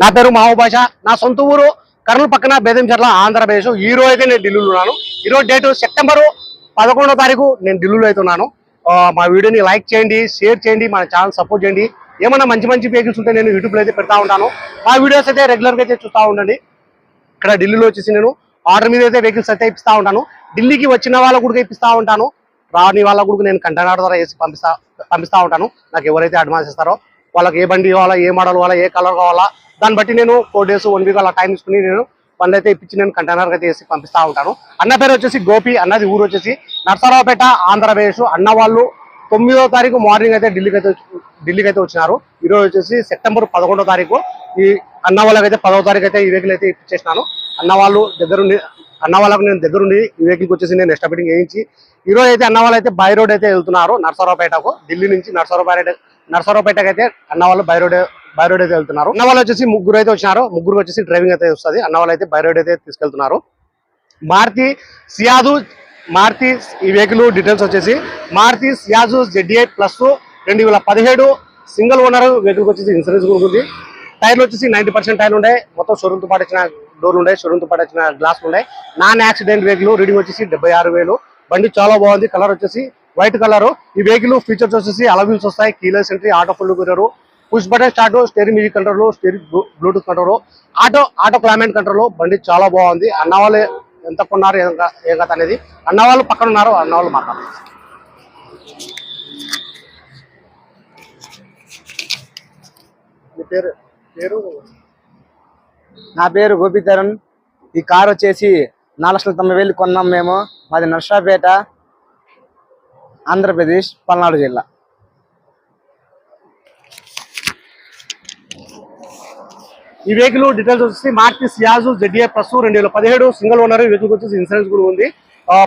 నా పేరు మావు నా సొంత ఊరు కర్నూలు పక్కన బేదంచర్ల ఆంధ్రప్రదేశ్. ఈ రోజు అయితే నేను ఢిల్లీలో ఉన్నాను. ఈరోజు డేట్ సెప్టెంబరు పదకొండో తారీఖు నేను ఢిల్లీలో అయితే ఉన్నాను. మా వీడియోని లైక్ చేయండి షేర్ చేయండి మన ఛానల్ సపోర్ట్ చేయండి. ఏమైనా మంచి మంచి వెహికల్స్ ఉంటే నేను యూట్యూబ్లో అయితే పెడతా ఉంటాను. మా వీడియోస్ అయితే రెగ్యులర్గా అయితే చూస్తూ ఉండండి. ఇక్కడ ఢిల్లీలో వచ్చేసి నేను ఆర్డర్ మీద అయితే వెహికల్స్ అయితే ఇప్పిస్తూ ఉంటాను. ఢిల్లీకి వచ్చిన వాళ్ళకు కూడా ఇప్పిస్తూ ఉంటాను. రాని వాళ్ళకు కూడా నేను కంటైనర్ ద్వారా వేసి పంపిస్తా పంపిస్తా ఉంటాను. నాకు ఎవరైతే అడ్వాన్స్ ఇస్తారో వాళ్ళకి ఏ బండి కావాలా ఏ మోడల్ కావాలా ఏ కలర్ కావాలా దాన్ని బట్టి నేను ఫోర్ డేస్ వన్ వీక్ అలా టైం తీసుకుని నేను పనులు అయితే ఇప్పించి నేను కంటైనర్ అయితే వేసి పంపిస్తా ఉంటాను. అన్న పేరు వచ్చేసి గోపి అన్నది ఊరు వచ్చేసి నర్సరావుపేట ఆంధ్రప్రదేశ్. అన్న వాళ్ళు తొమ్మిదో తారీఖు మార్నింగ్ అయితే ఢిల్లీకి అయితే ఢిల్లీకి అయితే వచ్చినారు. ఈరోజు వచ్చేసి సెప్టెంబర్ పదకొండో తారీఖు ఈ అన్న వాళ్ళకి అయితే పదవ తారీఖు అయితే ఈ వెహికల్ అయితే ఇప్పించేసినాను. అన్న వాళ్ళు దగ్గరుండి అన్న వాళ్ళకు నేను దగ్గరుండి ఈ వెహికల్కి వచ్చేసి నేను ఎస్టాబిటింగ్ వేయించి ఈ రోజు అయితే అన్న వాళ్ళు అయితే బై రోడ్ అయితే వెళ్తున్నారు నర్సరావుపేటకు. ఢిల్లీ నుంచి నర్సరావుపేట నర్సరావుపేటకి అయితే అన్న వాళ్ళు బై రోడ్ బై రోడ్ అయితే వెళ్తున్నారు. అన్న వాళ్ళు వచ్చేసి ముగ్గురు అయితే వచ్చినారు. ముగ్గురు వచ్చేసి డ్రైవింగ్ అయితే వస్తుంది. అన్న వాళ్ళు అయితే బై రోడ్ అయితే తీసుకెళ్తున్నారు. మారుతి సియాజు మారుతి ఈ వెహికల్ డీటెయిల్స్ వచ్చేసి మారుతి సియాజు జెడ్డీఐ ప్లస్ రెండు వేల పదిహేడు సింగిల్ ఓనర్ వెహికల్ వచ్చేసి ఇన్సూరెన్స్ కూడా ఉంది. టైర్లు వచ్చేసి నైంటీ పర్సెంట్ టైర్లు ఉన్నాయి మొత్తం షోరూమ్తో పాటు వచ్చిన డోర్లు ఉన్నాయి షోరూమ్తో పాటు వచ్చిన గ్లాసులు ఉన్నాయి నాన్ యాక్సిడెంట్ వెహికల్ రీడింగ్ వచ్చేసి డెబ్బై ఆరు వేలు. బండి చాలా బాగుంది. కలర్ వచ్చేసి వైట్ కలర్ ఈ వెహికల్ ఫీచర్స్ వచ్చేసి అలవీల్స్ వస్తాయి. Keyless entry auto full కురరు push button start steering music control steering bluetooth control auto auto climate control బండి చాలా బాగుంది. అన్న వాళ్ళు ఎంత కొన్నారు ఏం ఏ కథ అనేది. అన్న వాళ్ళు పక్కన ఉన్నారు అన్న వాళ్ళు మాట్లాడారు పేరు పేరు? నా పేరు గోపీతరణ్ ఈ కార్ వచ్చేసి నాలుగు లక్షల తొంభై వేలు కొన్నాం మేము. మాది నర్సాపేట ఆంధ్రప్రదేశ్ పల్నాడు జిల్లా. ఈ వెహికల్ డీటెయిల్స్ వచ్చేసి మార్తి సియాజు జెడ్ఏ ప్లస్ రెండు వేల పదిహేడు సింగిల్ ఓనర్ వెహికల్ వచ్చేసి ఇన్సూరెన్స్ కూడా ఉంది.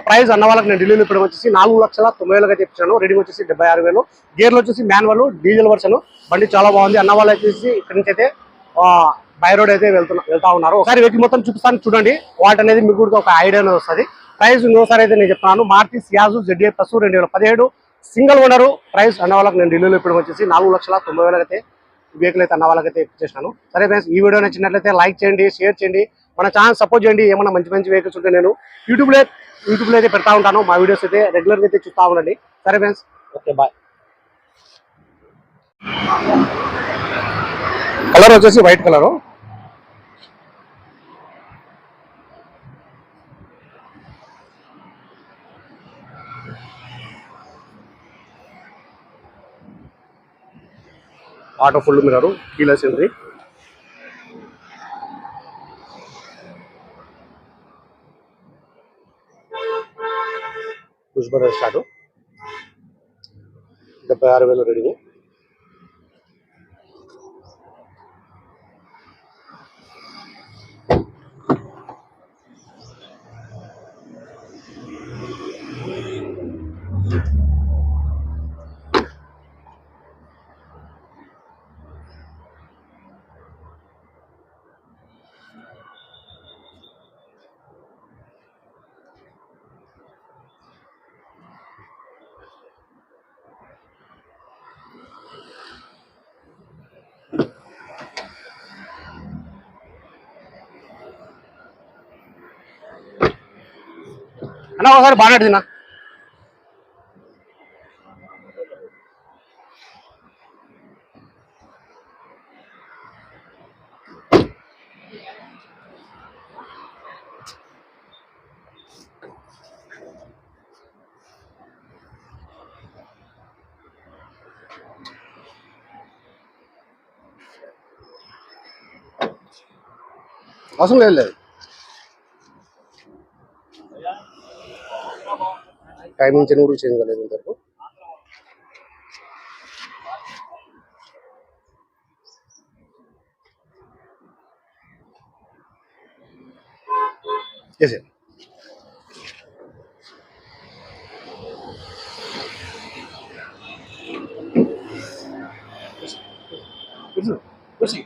ప్రైస్ అన్న వాళ్ళకి నేను ఢిల్లీలో ఇప్పుడు వచ్చేసి నాలుగు లక్షల తొంభై వేలుగా చెప్పాను రెడీ వచ్చేసి డెబ్బై ఆరు వేలు. గేర్లు వచ్చేసి మాన్యువల్ డీజిల్ వర్షన్ బండి చాలా బాగుంది. అన్న వాళ్ళు వచ్చేసి ఇక్కడి నుంచి అయితే బై రోడ్ అయితే వెళ్తున్నా వెళ్తా ఉన్నారు. ఒకసారి వెహికల్ మొత్తం చూపిస్తాను చూడండి. వాటి అనేది మీకు కూడా ఒక ఐడియా అనేది వస్తుంది. ప్రైస్ ఇంకోసారి అయితే నేను చెప్తున్నాను. మార్తి సియాజు జెడ్ఏ ప్లస్ రెండు వేల పదిహేడు సింగిల్ ఓనరు. ప్రైస్ అన్న వాళ్ళకి నేను ఢిల్లీలో ఇప్పుడు వచ్చేసి నాలుగు లక్షల తొంభై వేలకి అయితే వెహికల్ అయితే అన్న వాళ్ళకైతే ఇచ్చేసినాను సరే ఫ్రెండ్స్ ఈ వీడియో నచ్చినట్లయితే లైక్ చేయండి షేర్ చేయండి మన ఛానల్ సపోర్ట్ చేయండి. ఏమైనా మంచి మంచి వెహికల్స్ ఉంటే నేను యూట్యూబ్లో యూట్యూబ్లో అయితే పెడతా ఉంటాను. మా వీడియోస్ అయితే రెగ్యులర్గా అయితే చూస్తూ ఉండండి. సరే ఫ్రెండ్స్ ఓకే బాయ్ కలర్ వచ్చేసి white colour auto full mirror keyless entry push start డెబ్బై ఆరు వేలు రెడీ అన్న ఒకసారి బాగా తిన్నా అవసరం లేదు లేదు టైమింగ్ చెన్నూరు చేంజ్ కాలేదు ఇంతవరకు ఎస్ కూర్చో కూర్చో